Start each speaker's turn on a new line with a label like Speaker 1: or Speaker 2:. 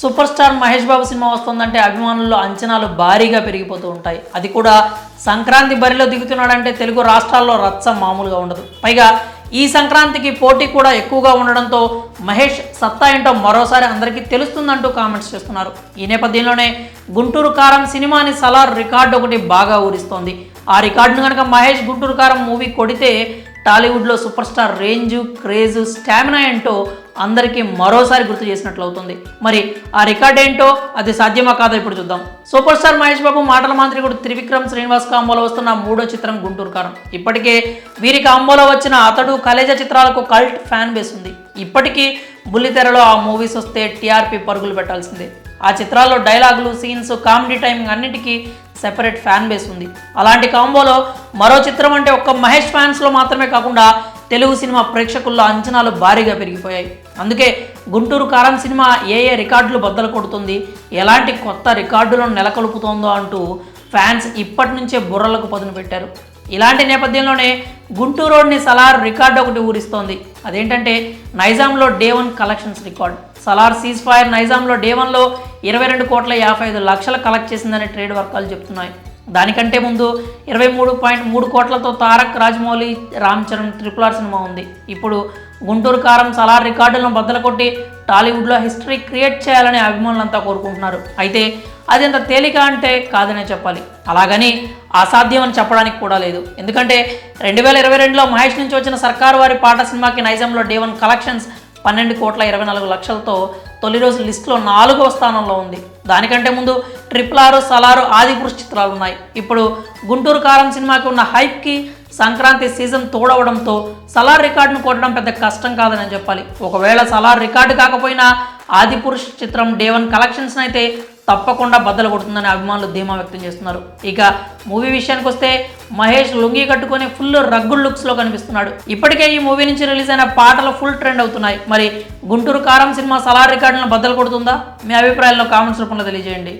Speaker 1: Super star Mahesh Babu cinema వస్తుందంటే అభిమానుల్లో అంచనాలు భారీగా పెరిగిపోతూ ఉంటాయి. అది కూడా సంక్రాంతి బరిలో దిగుతున్నాడంటే తెలుగు రాష్ట్రాల్లో రచ్చ మామూలుగా ఉండదు. పైగా ఈ సంక్రాంతికి పోటీ కూడా ఎక్కువగా ఉండడంతో మహేష్ సత్తా ఏంటో మరోసారి అందరికీ తెలుస్తుందంటూ కామెంట్స్ చేస్తున్నారు. ఈ నేపథ్యంలోనే గుంటూరు కారం సినిమాని సలార్ రికార్డు ఒకటి బాగా ఊరిస్తోంది. ఆ రికార్డును కనుక మహేష్ గుంటూరు కారం మూవీ కొడితే టాలీవుడ్లో super star range craze stamina ఏంటో అందరికీ మరోసారి గుర్తు చేసినట్లు అవుతుంది. మరి ఆ రికార్డ్ ఏంటో అది సాధ్యమా కాదో ఇప్పుడు చూద్దాం. సూపర్ స్టార్ మహేష్ బాబు మాటల మాంత్రికుడు త్రివిక్రమ్ శ్రీనివాస్ కాంబోలో వస్తున్న మూడో చిత్రం గుంటూరు కారం. ఇప్పటికే వీరి కాంబోలో వచ్చిన అతడు కలేజ చిత్రాలకు కల్ట్ ఫ్యాన్ బేస్ ఉంది. ఇప్పటికీ బుల్లితెరలో ఆ మూవీస్ వస్తే టీఆర్పీ పరుగులు పెట్టాల్సిందే. ఆ చిత్రాల్లో డైలాగులు సీన్స్ కామెడీ టైమింగ్ అన్నిటికీ సెపరేట్ ఫ్యాన్ బేస్ ఉంది. అలాంటి కాంబోలో మరో చిత్రం అంటే ఒక్క మహేష్ ఫ్యాన్స్లో మాత్రమే కాకుండా తెలుగు సినిమా ప్రేక్షకుల్లో అంచనాలు భారీగా పెరిగిపోయాయి. అందుకే గుంటూరు కారం సినిమా ఏ ఏ రికార్డులు బద్దలు కొడుతుంది ఎలాంటి కొత్త రికార్డులను నెలకొల్పుతోందో అంటూ ఫ్యాన్స్ ఇప్పటి నుంచే బుర్రలకు పదును పెట్టారు. ఇలాంటి నేపథ్యంలోనే గుంటూరు రోడ్ని సలార్ రికార్డు ఒకటి ఊరిస్తోంది. అదేంటంటే నైజాంలో day one collections record. Salaar cease fire నైజాంలో day వన్లో ఇరవై రెండు కోట్ల యాభై ఐదు లక్షలు కలెక్ట్ చేసిందని ట్రేడ్ వర్గాలు చెప్తున్నాయి. దానికంటే ముందు ఇరవై మూడు పాయింట్ మూడు కోట్లతో తారక్ రాజమౌళి రామ్ చరణ్ ట్రిపుల్ ఆర్ సినిమా ఉంది. ఇప్పుడు గుంటూరు కారం సలార్ రికార్డులను బద్దలు కొట్టి టాలీవుడ్లో హిస్టరీ క్రియేట్ చేయాలని అభిమానులంతా కోరుకుంటున్నారు. అయితే అది అంత తేలిక అంటే కాదనే చెప్పాలి. అలాగని అసాధ్యం అని చెప్పడానికి కూడా లేదు. ఎందుకంటే రెండు వేల ఇరవై రెండులో మహేష్ నుంచి వచ్చిన సర్కారు వారి పాట సినిమాకి నైజాంలో డే వన్ కలెక్షన్స్ పన్నెండు కోట్ల ఇరవై నాలుగు లక్షలతో తొలి రోజు లిస్టులో నాలుగవ స్థానంలో ఉంది. దానికంటే ముందు ట్రిపుల్ ఆరు సలారు ఆదిపురుష్ చిత్రాలు ఉన్నాయి ఇప్పుడు గుంటూరు కారం సినిమాకి ఉన్న హైప్కి సంక్రాంతి సీజన్ తోడవడంతో సలార్ రికార్డును కొట్టడం పెద్ద కష్టం కాదని చెప్పాలి. ఒకవేళ సలార్ రికార్డు కాకపోయినా ఆదిపురుష్ చిత్రం డే వన్ అయితే తప్పకుండా బద్దలు కొడుతుందని అభిమానులు ధీమా వ్యక్తం చేస్తున్నారు. ఇక మూవీ విషయానికి వస్తే మహేష్ లుంగి కట్టుకొని ఫుల్ రగ్గు లుక్స్లో కనిపిస్తున్నాడు. ఇప్పటికే ఈ మూవీ నుంచి రిలీజ్ అయిన పాటలు ఫుల్ ట్రెండ్ అవుతున్నాయి. మరి గుంటూరు కారం సినిమా సలార్ రికార్డులను బద్దలు కొడుతుందా? మీ అభిప్రాయాలను కామెంట్స్ రూపంలో తెలియజేయండి.